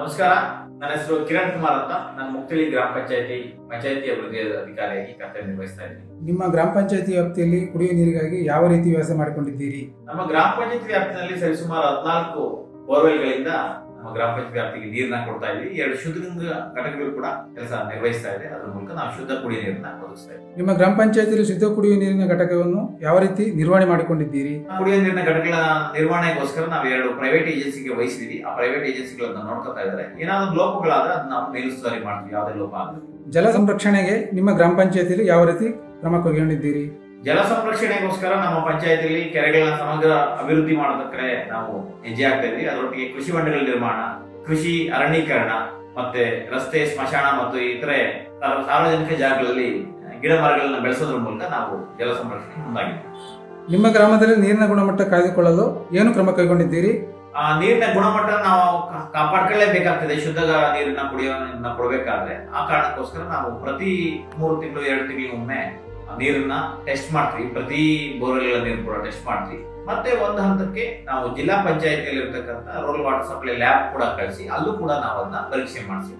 ನಮಸ್ಕಾರ. ನನ್ನ ಹೆಸರು ಕಿರಣ್ ಕುಮಾರ್ ಅಂತ. ನಾನು ಮುಕ್ತಳಿ ಗ್ರಾಮ ಪಂಚಾಯತಿ ಪಂಚಾಯತಿ ಅಭಿವೃದ್ಧಿ ಅಧಿಕಾರಿಯಾಗಿ ಕರ್ತವ್ಯ ನಿರ್ವಹಿಸ್ತಾ ಇದ್ದೀನಿ. ನಿಮ್ಮ ಗ್ರಾಮ ಪಂಚಾಯತಿ ವ್ಯಾಪ್ತಿಯಲ್ಲಿ ಕುಡಿಯುವ ನೀರಿಗಾಗಿ ಯಾವ ರೀತಿ ವ್ಯವಸ್ಥೆ ಮಾಡಿಕೊಂಡಿದ್ದೀರಿ? ನಮ್ಮ ಗ್ರಾಮ ಪಂಚಾಯತಿ ವ್ಯಾಪ್ತಿನಲ್ಲಿ ಸರಿಸುಮಾರು ಹದಿನಾಲ್ಕು ಬೋರ್ವೆಲ್ಗಳಿಂದ ನಮ್ಮ ಗ್ರಾಮ ಪಂಚಾಯತ್ ವ್ಯಾಪ್ತಿಗೆ ನೀರನ್ನ ಕೊಡ್ತಾ ಇದ್ವಿ. ಎರಡು ಶುದ್ಧಗಂಗ ಘಟಕಗಳು ಕೂಡ ಕೆಲಸ ನಿರ್ವಹಿಸ್ತಾ ಇದೆ. ಅದರ ಮೂಲಕ ನಾವು ಶುದ್ಧ ಕುಡಿಯುವ ನೀರನ್ನ ಒದಗಿಸ್ತಾ ಇದ್ದೀವಿ. ನಿಮ್ಮ ಗ್ರಾಮ ಪಂಚಾಯತಿಯಲ್ಲಿ ಶುದ್ಧ ಕುಡಿಯುವ ನೀರಿನ ಘಟಕವನ್ನು ಯಾವ ರೀತಿ ನಿರ್ವಹಣೆ ಮಾಡಿಕೊಂಡಿದ್ದೀರಿ? ಕುಡಿಯುವ ನೀರಿನ ಘಟಕಗಳ ನಿರ್ವಹಣೆಗೋಸ್ಕರ ನಾವು ಎರಡು ಪ್ರೈವೇಟ್ ಏಜೆನ್ಸಿಗೆ ವಹಿಸಿದೀವಿ. ಆ ಪ್ರೈವೇಟ್ ಏಜೆನ್ಸಿಗಳನ್ನ ನೋಡ್ಕೊತಾ ಇದ್ದಾರೆ. ಏನಾದ್ರು ಲೋಪಗಳಾದ್ರೆ ಅದನ್ನ ನಾವು ಮೇಲುಸ್ತುವಾರಿ ಮಾಡ್ತೀವಿ. ಯಾವುದೇ ಲೋಪ ಆಗಲಿ ಜಲ ಸಂರಕ್ಷಣೆಗೆ ನಿಮ್ಮ ಗ್ರಾಮ ಪಂಚಾಯತಿಯಲ್ಲಿ ಯಾವ ರೀತಿ ಕ್ರಮ ಕೈಗೊಂಡಿದ್ದೀರಿ? ಜಲ ಸಂರಕ್ಷಣೆಗೋಸ್ಕರ ನಮ್ಮ ಪಂಚಾಯತಿಯಲ್ಲಿ ಕೆರೆಗಳನ್ನ ಸಮಗ್ರ ಅಭಿವೃದ್ಧಿ ಮಾಡೋದಕ್ಕೆ ನಾವು ಹೆಜ್ಜೆ ಆಗ್ತಾ ಇದ್ವಿ. ಅದರೊಟ್ಟಿಗೆ ಕೃಷಿ ಹೊಂಡಗಳ ನಿರ್ಮಾಣ ಕೃಷಿ ಅರಣ್ಯೀಕರಣ ಮತ್ತೆ ರಸ್ತೆ ಸ್ಮಶಾನ ಮತ್ತು ಇತರೆ ಸಾರ್ವಜನಿಕ ಜಾಗಗಳಲ್ಲಿ ಗಿಡ ಮರಗಳನ್ನ ಬೆಳೆಸೋದ್ರ ಮೂಲಕ ನಾವು ಜಲ ಸಂರಕ್ಷಣೆ ಮುಂದಾಗಿದ್ದೀವಿ ನಿಮ್ಮ ಗ್ರಾಮದಲ್ಲಿ ನೀರಿನ ಗುಣಮಟ್ಟ ಕಾಯ್ದುಕೊಳ್ಳಲು ಏನು ಕ್ರಮ ಕೈಗೊಂಡಿದ್ದೀರಿ? ಆ ನೀರಿನ ಗುಣಮಟ್ಟ ನಾವು ಕಾಪಾಡ್ಕೊಳ್ಳೇಬೇಕಾಗ್ತದೆ. ಶುದ್ಧ ನೀರನ್ನ ಕುಡಿಯೋ ಕೊಡಬೇಕಾದ್ರೆ ಆ ಕಾರಣಕ್ಕೋಸ್ಕರ ನಾವು ಪ್ರತಿ ಮೂರು ತಿಂಗಳು ಎರಡು ತಿಂಗಳಿಗೊಮ್ಮೆ ನೀರನ್ನ ಟೆಸ್ಟ್ ಮಾಡ್ತೀವಿ. ಪ್ರತಿ ಬೋರ್ವೆಲ್ ನೀರು ಕೂಡ ಟೆಸ್ಟ್ ಮಾಡ್ತೀವಿ. ಮತ್ತೆ ಒಂದು ಹಂತಕ್ಕೆ ನಾವು ಜಿಲ್ಲಾ ಪಂಚಾಯತಿಯಲ್ಲಿ ಇರ್ತಕ್ಕಂಥ ರೂರಲ್ ವಾಟರ್ ಸಪ್ಲೈ ಲ್ಯಾಬ್ ಕೂಡ ಕಳಿಸಿ, ಅಲ್ಲೂ ಕೂಡ ನಾವು ಅದನ್ನ ಪರೀಕ್ಷೆ ಮಾಡಿಸಿ